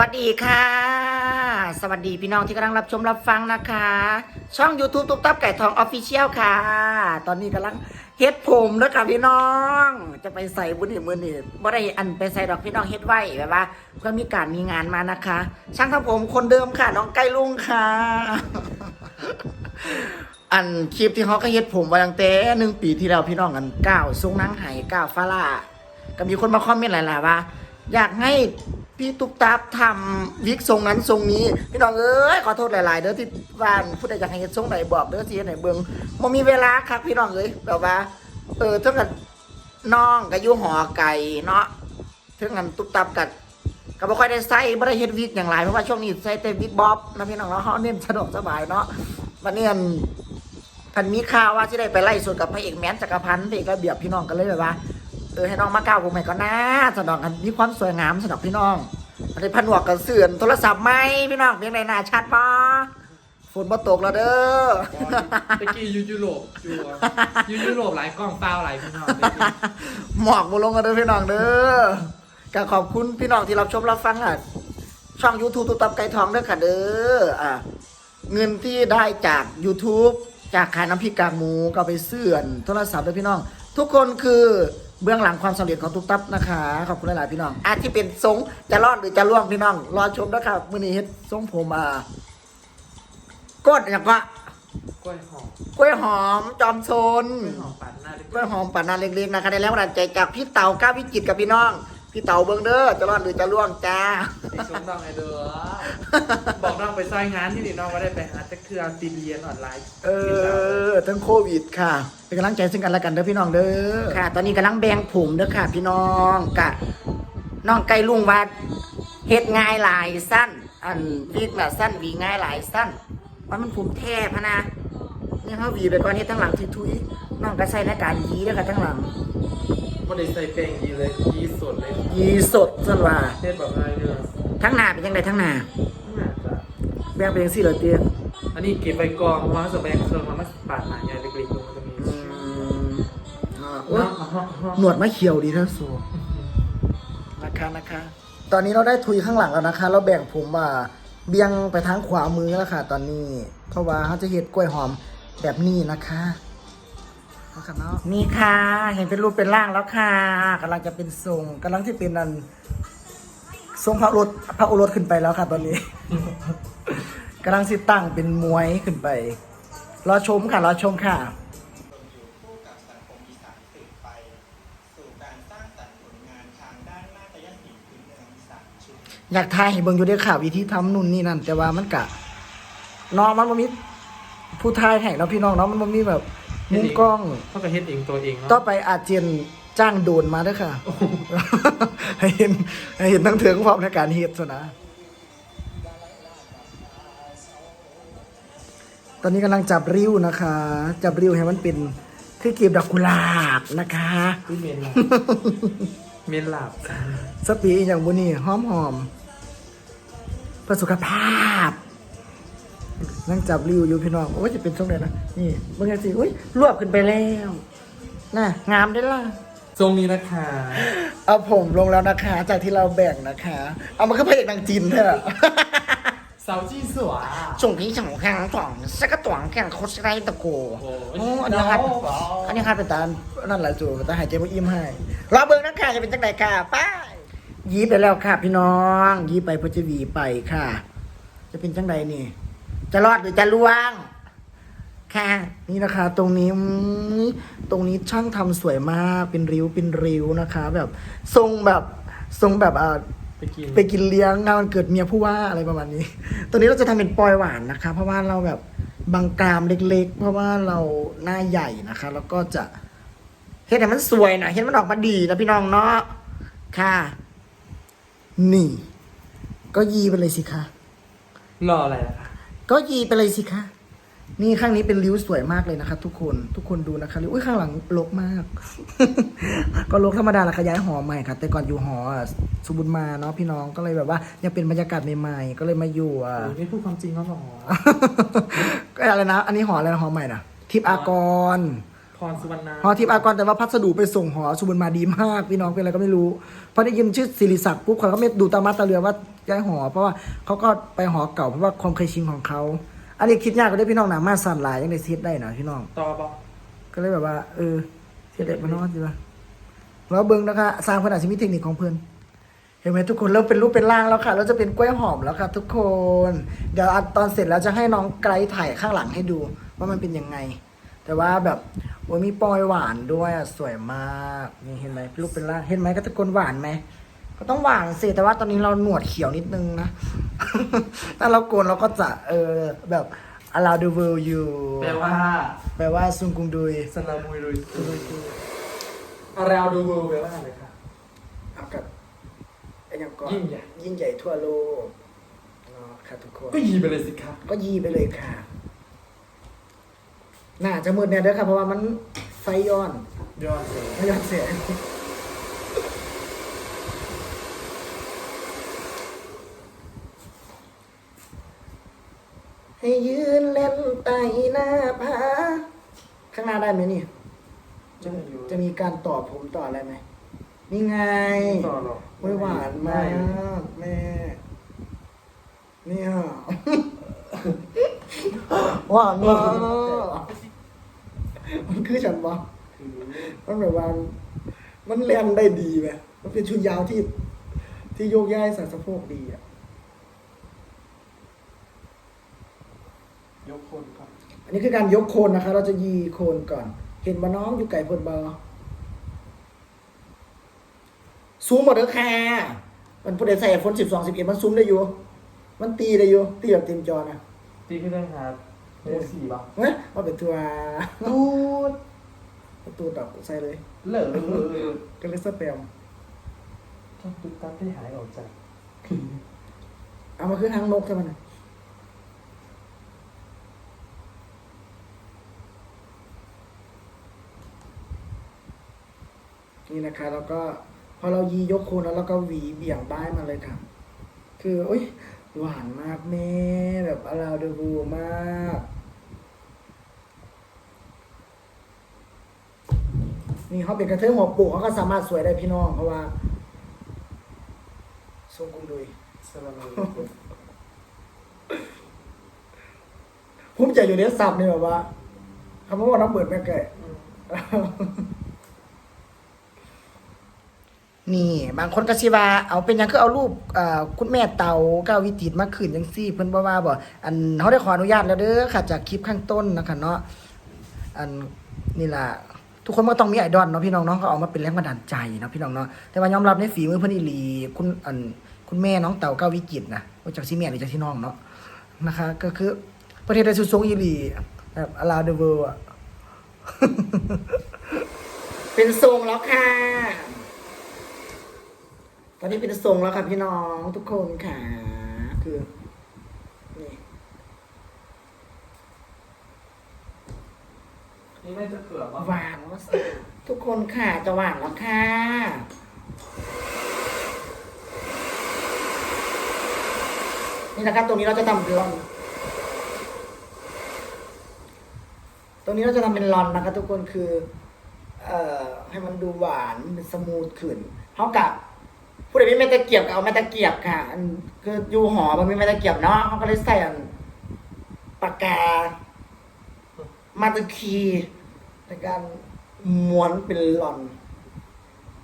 วัสดีค่ะ สวัสดีพี่น้องที่กำลังรับชมรับฟังนะคะ ช่อง YouTube ตุ๊กตับไก่ทองออฟฟิเชียลค่ะ ตอนนี้กำลังเฮ็ดผมแล้วค่ะพี่น้อง จะไปใส่บุญนี่มือหนี่งบ่ได้อันไปใส่ดอกพี่น้องเฮ็ดไว้แบบว่าเพื่อมีการมีงานมานะคะ ช่างทำผมคนเดิมค่ะ น้องไก่ลุงค่ะ อันคลิปที่เขาก็เฮ็ดผมไว้ตั้งแต่หนึ่งปีที่แล้วพี่น้องกันก้าวทรงนางไหก้าวฟ้าล่าก็มีคนมาคอมเมนต์หลายๆว่า อยากให้ พี่ตุ๊กตาทำวิกทรงนั้นทรงนี้ พี่น้องเอ้ยขอโทษหลาย ๆ เด้อที่บ้านผู้ใดอยากให้เฮ็ดทรงไหนบอกเด้อสิเฮ็ดไหนเบิ่งบ่มีเวลาครับพี่น้องเอ้ยแบบว่า เออถ้ากิดน้องก็อยู่หอไก่เนาะถึงกันตุ๊กตากัดก็บ่ค่อยได้ใส่บ่ได้เฮ็ดวิกอย่างไรเพราะว่าช่วงนี้ใส่แต่วิกบ๊อบนะพี่น้องเนาะเฮาเน้นสะดวกสบายเนาะวันนี้พันมีข่าวว่าสิได้ไปไล่สดกับพระเอกแมนจักรพันธ์พระเอกระเบียบพี่น้องกันเลยแบบว่า เออให้น้องมาก้าวผมใหม่ก็น่าสะดอกกันมีความสวยงามสะดอกพี่น้องอันนี้พันหวกกันเสื่อนโทรศัพท์ไหมพี่น้องเพียงใดหน้าชัดบ่ฝนบ่ตกแล้วเด้อตะกี้อยูยุโรปอยู่อะอยูยุโรปหลายกล้องเปล่าหลายพี่น้องหมอกบ่ลงกันเด้อพี่น้องเด้อก็ขอบคุณพี่น้องที่รับชมรับฟังอะช่อง YouTube ตุ๊กตับไก่ทองเด้อค่ะเด้ออะเงินที่ได้จาก YouTube จากขายน้ำพริกกากหมูก็เอาไปเสื่อนโทรศัพท์ด้วยพี่น้อง ทุกคนคือ เบื้องหลังความสำเร็จของตุ๊กตับนะคะ ขอบคุณหลาย ๆ พี่น้องอาจที่เป็นทรงจะรอดหรือจะล่วงพี่น้อง รอชมนะครับมื้อนี้เฮ็ดทรงผมอะกดอย่างก็กล้วยหอมกล้วยหอมจอมโซนกล้วยหอมปัดหน้าเล็กกล้วยหอมป่านนาเล็ก ๆ นะคะได้แล้วกำลังใจจากพี่เต่าก้าววิจิตรกับพี่น้อง พี่เต่าเบิงเด้อจะรอดหรือจะล่วงจ้าไปชมน้องไอเด้อบอกน้องไปซอยงานที่นี่น้องว่าได้ไปหาจักเครือตีเรียนออนไลน์เออทั้งโควิดค่ะ เป็นกำลังใจซึ่งกันและกันเด้อพี่น้องเด้อค่ะ ตอนนี้กำลังแบ่งผมเด้อค่ะ พี่น้องกะน้องไก่ลุงว่าเฮ็ดง่ายหลายสั้น อันวีกน่ะสั้นวีง่ายหลายสั้นว่ามันผมแท้พะนะนี่เขาวีไปก่อนเฮ็ดทั้งหลังทุยๆน้องก็ใส่หน้ากากยีเด้อค่ะทั้งหลัง ไม่ได้ใส่แป้งยีเลยยีสดเลยยีสดซั่นว่าเทศแบบอะไรเนี่ยทั้งหน้าเป็นจังไดทั้งหน้าน่าจะแบ่งเป็นจังซี่เหรอเตี้ยอันนี้เก็บไปกองเพราะว่าสแบงเครื่องมันมาปาดหนาใหญ่เล็กๆลงมันจะมีอืมอ่าโอ๊ยเนาะหนวดไม่เขียวดีท่านสูนะคะนะคะ ตอนนี้เราได้ทุยข้างหลังแล้วนะคะ เราแบ่งผมว่าเบี่ยงไปทางขวามือแล้วค่ะ ตอนนี้ เพราะว่าเขาจะเห็ดกล้วยหอมแบบนี้นะคะ นะคะเนาะนี่ค่ะ เห็นเป็นรูปเป็นร่างแล้วค่ะกำลังจะเป็นทรงกำลังที่เป็นนันทรงพระโอรสพระโอรสขึ้นไปแล้วค่ะตอนนี้ กำลังสิตั้งเป็นมวยขึ้นไป รอชมค่ะ รอชมค่ะ คู่กับสังคมอีสานสืบไป สู่การสร้างสรรค์ผลงานทางด้านนาฏยศิลป์พื้นเมืองอีสานชุด อยากทายให้เบิ่งอยู่เด้อค่ะวิธีทำนู่นนี่นั่น แต่ว่ามันกะน้องมันบ่มีผู้ทายให้เนาะพี่น้องเนาะมันบ่มีแบบ มุมกล้อง เขาก็เฮ็ดเองตัวเองเนาะต่อไปอาจเจียนจ้างโดรนมาเด้อค่ะ ให้เห็นให้เห็นทั้งเถิงพร้อมในการเฮ็ดซะนะ ตอนนี้กำลังจับริ้วนะคะ จับริ้วให้มันเป็นคือเก็บดอกกุหลาบนะคะที่เมนลาบเมนลาบสปีอหย่างบุนี่หอมหอมๆเพื่อสุขภาพ นั่งจับริ้วอยู่พี่น้องโอ้ยจะเป็นช่วงไหนนะนี่เมื่อไงสิอุ้ยรวบขึ้นไปแล้วน่ะงามได้อล่ะทรงนี้นะคะ เอาผมลงแล้วนะคะ จากที่เราแบ่งนะคะ เอามันก็พระเอกนางจีนเถอะเสาจี้สวยส่งที่สองแข่งสองสักกะตวงแข่งโคชไรตะโกโอ้โอ้อันนี้ครับอันนี้ครับเป็นตานั่นแหละจูแต่หายใจไม่อิ่มให้รอเบิ้งนะคะจะเป็นจังไดค่ะไป้ายีบไปแล้วค่ะพี่น้อง ยีบไปเพื่อจะหวีไปค่ะ จะเป็นจังไดนี่ จะรอดหรือจะล่วง ค่ะ นี่นะคะ ตรงนี้อืมตรงนี้ช่างทำสวยมากเป็นริ้วเป็นริ้วนะคะ แบบทรงแบบทรงแบบอ่าไปกินไปกินเลี้ยงงานวันเกิดเมียผู้ว่าอะไรประมาณนี้ตัวนี้เราจะทำเป็นปอยหวานนะคะ เพราะว่าเราแบบบางกรามเล็ก ๆ เพราะว่าเราหน้าใหญ่นะคะ แล้วก็จะเห็นแต่มันสวยนะเห็นมันออกมาดีนะพี่น้องเนาะค่ะ นี่ ก็ยีไปเลยสิคะรออะไรล่ะคะ ก็ยีไปเลยสิคะ นี่ข้างนี้เป็นริ้วสวยมากเลยนะคะ ทุกคนทุกคนดูนะคะริ้วอุ้ยข้างหลังรกมาก ก็รกธรรมดาละขยายหอใหม่ค่ะ แต่ก่อนอยู่หออะสุบุญมาเนาะพี่น้องก็เลยแบบว่า ยังเป็นบรรยากาศใหม่ๆก็เลยมาอยู่อะโอ้ยไม่พูดความจริงเขาหรอก็อะไรนะ อันนี้หออะไรนะหอใหม่นะทิพย์อากรพอ รสุวรรณาหอทิพย์อากรแต่ว่าพัสดุไปส่งหอสุบรรณมาดีมาก พี่น้องเป็นอะไรก็ไม่รู้พอได้ยินชื่อสิริศักดิ์ปุ๊บเขาก็ไม่ดูตามาตาเรือว่าย้ายหอ เพราะว่าเขาก็ไปหอเก่าเพราะว่าความเคยชินของเขาอันนี้คิดยากก็ได้พี่น้องหนามาสั่นหลายยังได้เซฟได้หนะพี่น้องต่อบอกก็เลยแบบว่า เออเสียเด็กมานอนดีป่ะแล้วเบิ้งนะคะสร้างขนาดชิมีเทคนิคของเพื่อนเห็นไหมทุกคนเริ่มเป็นรูปเป็นร่างแล้วค่ะเราจะเป็นกล้วยหอมแล้วค่ะ ทุกคน เดี๋ยวตอนเสร็จแล้วจะให้น้องไกด์ถ่ายข้างหลังให้ดู ว่ามันเป็นยังไง แต่ว่าแบบ โอ้ยมีปอยหวานด้วยอะสวยมากนี่เห็นไหมเป็นรูปเป็นร่างเห็นไหมก็ตะโกนหวานไหมก็ต้องหวานสิแต่ว่าตอนนี้เราหนวดเขียวนิดนึงนะถ้าเราโกนเราก็จะเออแบบ allow the world you แปลว่า แปลว่าซุงกุงดุยสลามุยรุยอาราดูเวิลด์แปลว่าอะไรคะเอากับไอ้ยังก่อนยิ่งใหญ่ ยิ่งใหญ่ทั่วโลกเนาะค่ะทุกคน ก็ยีไปเลยสิครับ ก็ยีไปเลยค่ะ น่าจะมืดเนี่ยเด้อค่ะเพราะว่ามันไฟย้อนยอดเลยไม่ย้อนเสียงให้ยืนเล่นไต่หน้าผาข้างหน้าได้ไหมนี่ จะจะมีการต่อผมต่ออะไรไหมนี่ไงต่อหรอกโอ้ยหวานมากแม่เนี่ย หวานมากมันคือฉันปะมันแบบว่ามันเล่นได้ดีไหมมันเป็นชุดยาวที่ ที่โยกย้ายใส่สะโพกดีอะ ยกคนครับ อันนี้คือการยกโคนนะคะ เราจะยีโคนก่อน เห็นมาน้องอยู่ไก่พดบอซูมหมดแล้วค่ะมันพูดได้ใส่ฟนสิบสองสิบเอ็ดมันซูมได้อยู่ มันตีได้อยู่ ตีแบบเต็มจอนะ ตีขึ้นได้ครับโมสี่ป่ะเฮ้ยมาเป็นตัวตูดตูดดอกใส่เลยเหลือก็เลยสแปมต้องตุ๊กตาที่หายออกจากเอามาคือหางนกใช่ไหมนะนี่นะคะแล้วก็พอเรายียกโคนแล้วเราก็หวีเบี่ยงบ้ายมาเลยค่ะ คือโอ้ย หวานมากแม่แบบอลาวเดบูมากนี่เขาเป็นกระเทยหัวโปูกเขาก็สามารถสวยได้พี่น้องเพราะว่าทรงกุงดุยสลามุยภูมิใจอยู่ในศัพท์นี่แบบว่าคำว่าน้ำเบิดแม่ไก่ นี่ บางคนก็สิว่าเอาเป็นหยังคือเอารูปเอ่อคุณแม่เตาก้าววิจิตรมาขึ้นจังซี่ เพิ่นบ่ว่าบ่อันเขาได้ขออนุญาตแล้วเด้อค่ะจากคลิปข้างต้นนะคะเนาะอันนี่ล่ะทุกคนก็ต้องมีไอดอลเนาะพี่น้องเนาะเขาเอามาเป็นแรงบันดาลใจเนาะพี่น้องเนาะแต่ว่ายอมรับในฝีมือเพิ่นอีหลีคุณอันคุณแม่น้องเต่าก้าววิจิตรนะว่าจากสิแม่หรือจากที่น้องเนาะนะคะ ก็คือประเทศไทยสุดทรงอีหลีแบบ around the world อะ เป็นทรงแล้วค่ะ อนนี้เป็นทรงแล้วค่ะพี่น้องทุกคนค่ะ คือนี่นี่ไม่จะเกือบป่ะหวานแล้วสิทุกคนค่ะจะหวานแล้วค่ะนี่นะครับตรงนี้เราจะทำเป็นลอน ตรงนี้เราจะทำเป็นลอนนะคะทุกคนคือ เอ่อให้มันดูหวานเป็นสมูทขึ้นเท่ากับ ผู้ใดไม่มีตะเกียบก็เอาไม้ตะเกียบค่ะ อันคืออยู่หอมันมีไม้ตะเกียบเนาะเขาก็เลยใส่อันปากกา มาตะคีในการม้วนเป็นหลอน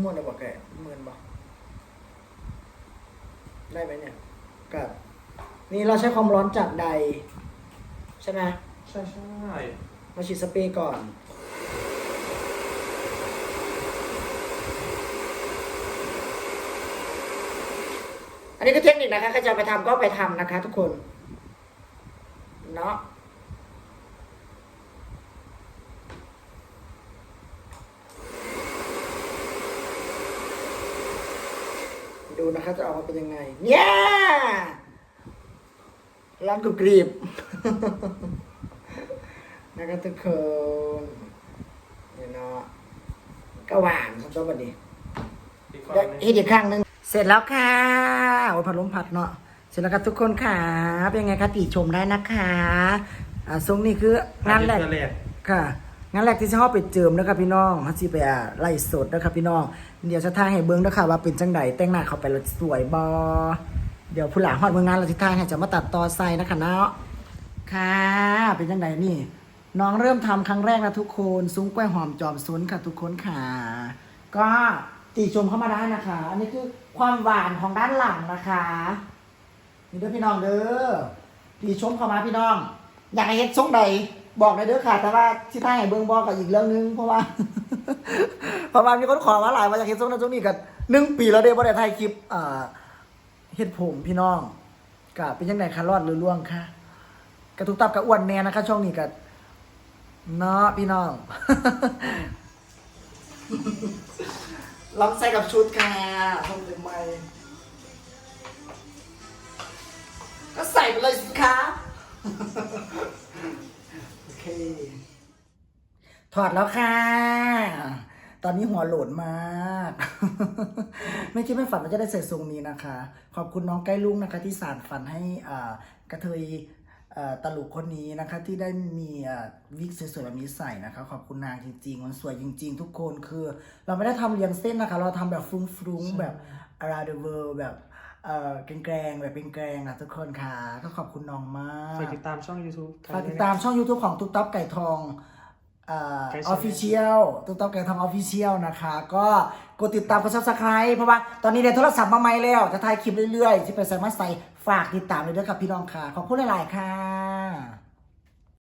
ม้วนได้บอกแกเหมือนบอกได้ไหมเนี่ยกับนี่เราใช้ความร้อนจากใด ใช่ไหมใช่ใช่มาฉีดสเปรย์ก่อน อั นนี้คือเทคนิคนะคะใครจะไปทำก็ไปทำนะคะ ทุกคน เนาะดูนะคะจะออกมาเป็นยังไง เนี่ยร้านกรุบกรีบนะคะทุกคนเนี่ยเนาะก็หวานสำหรับวันนี้อีกฝั่งเดี๋ยวหนึงอีกอีกครั้งหนึ่งเสร็จแล้วค่ะโอ้ยพัดลมพัดเนาะ เสร็จแล้วครับทุกคนค่ะ เป็นไงคะติชมได้นะคะอ่าทรงนี้คืองานแรกเดือแรกค่ะงั้นแรกที่จะเข้าไปเจิมนะครับพี่น้องฮัสิไปอะไล่สดนะครับพี่น้อง เดี๋ยวจะท่ายให้เบิ้งนะคะว่าเป็นจังไดแต่งหน้าเข้าไปแล้วสวยบอเดี๋ยวผู้หลาฮอดเมืองงานเราที่ท่ายให้จะมาตัดต่อใส่นะคะเนาะ ค่ะ เป็นจังไดนี่ น้องเริ่มทำครั้งแรกนะทุกคน ซุ้งกล้วยหอมจอมซุนค่ะทุกคนค่ะ ก็ติชมเข้ามาได้นะคะ อันนี้คือ ความหวานของด้านหลังนะคะนี่เด้อพี่น้องเด้อติชมเข้ามาพี่น้อง อยากให้เฮ็ดทรงใดบอกเลยเด้อค่ะ แต่ว่าที่ท่าให้เบิ่งบอกกับอีกเรื่องนึงเพราะว่าเพราะว่ามีคนขอมาหลายว่าอยากเฮ็ดทรงนั้นทรงนี้กันหนึ่งปีแล้วเด้อบ่ได้ถ่ายคลิปอ่าเฮ็ดผมพี่น้องก็เป็นยังไงคะรอดหรือล่วงคะกระตุกตับกระอ้วนแน่นะคะช่วงนี้ก็เนาะพี่น้อง ลองใส่กับชุดค่ะทำเป็นไม่ก็ใส่ไปเลยสิคะโอเค ถอดแล้วค่ะ ตอนนี้หัวโหลดมาก ไม่คิดไม่ฝันว่าจะได้ใส่ทรงนี้นะคะ ขอบคุณน้องใกล้ลุงนะคะ ที่สานฝันให้กระเทย ตลกคนนี้นะคะที่ได้มีอ่าวิกสวยๆแบบนี้ใส่นะคะ ขอบคุณนางจริงๆ มันสวยจริง ๆ ทุกคนคือ เราไม่ได้ทำเรียงเส้นนะคะ เราทำแบบฟุ้งๆแบบ around the world แบบเอ่อแกรงๆแบบเป็นแกรงนะทุกคนค่ะก็ขอบคุณน้องมากฝากติดตามช่อง YouTube ฝากติดตามช่อง YouTube ของตุ๊กต๊อบไก่ทองเอ่อไก่อชนอฟฟิเชียลตุ๊กต๊อบไก่ทองออฟฟิเชียลนะคะ ก็กดติดตามกดซับสไคร b e เพราะว่าตอนนี้เนี่ยโทรศัพท์มาใหม่แล้ว จะถ่ายคลิปเรื่อยๆที่ไปใส่มาใส่ ฝากติดตามเลยด้วยครับพี่น้องค่ะ ขอบคุณหลาย ๆ ค่ะ